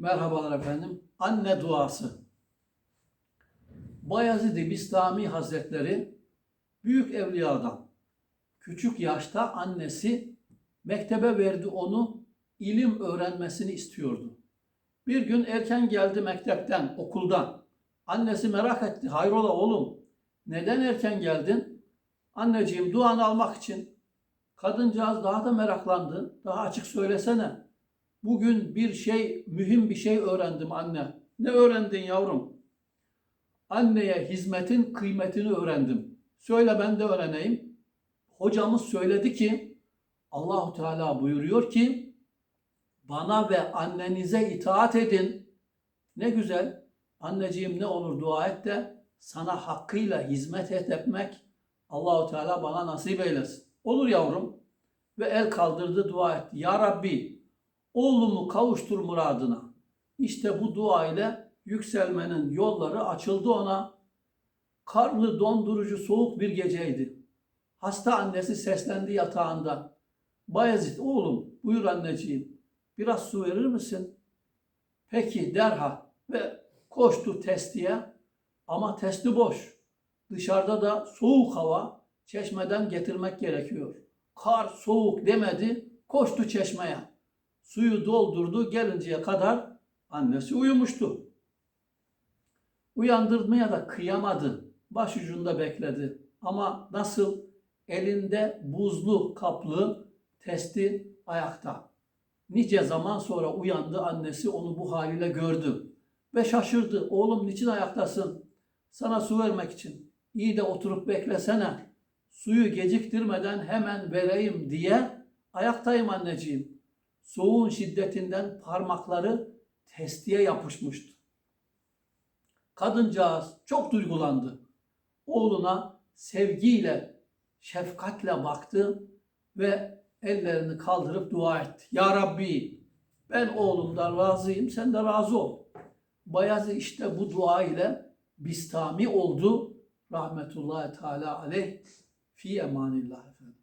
Merhabalar efendim. Anne duası. Bayezid-i Bistami Hazretleri büyük evliyadan. Küçük yaşta annesi mektebe verdi onu ilim öğrenmesini istiyordu. Bir gün erken geldi mektepten, okuldan. Annesi merak etti. Hayrola oğlum, neden erken geldin? Anneciğim duanı almak için. Kadıncağız daha da meraklandı. Daha açık söylesene. Bugün bir şey, mühim bir şey öğrendim anne. Ne öğrendin yavrum? Anneye hizmetin kıymetini öğrendim. Söyle ben de öğreneyim. Hocamız söyledi ki Allahu Teala buyuruyor ki bana ve annenize itaat edin. Ne güzel. Anneciğim ne olur dua et de sana hakkıyla hizmet et etmek Allahu Teala bana nasip eylesin. Olur yavrum. Ve el kaldırdı dua etti. Ya Rabbi oğlumu kavuştur muradına. İşte bu dua ile yükselmenin yolları açıldı ona. Karlı, dondurucu, soğuk bir geceydi. Hasta annesi seslendi yatağında. Bayezid oğlum buyur anneciğim biraz su verir misin? Peki derhal ve koştu testiye ama testi boş. Dışarıda da soğuk hava çeşmeden getirmek gerekiyor. Kar soğuk demedi koştu çeşmeye. Suyu doldurdu gelinceye kadar annesi uyumuştu. Uyandırmaya da kıyamadı. Başucunda bekledi. Ama nasıl elinde buzlu kaplı testi ayakta. Nice zaman sonra uyandı annesi onu bu haliyle gördü. Ve şaşırdı. Oğlum niçin ayaktasın? Sana su vermek için. İyi de oturup beklesene. Suyu geciktirmeden hemen vereyim diye ayaktayım anneciğim. Soğuğun şiddetinden parmakları testiye yapışmıştı. Kadıncağız çok duygulandı. Oğluna sevgiyle, şefkatle baktı ve ellerini kaldırıp dua etti. Ya Rabbi ben oğlumdan razıyım, sen de razı ol. Bayazı işte bu dua ile Bistami oldu. Rahmetullahi Teala aleyh fi emanillah efendim.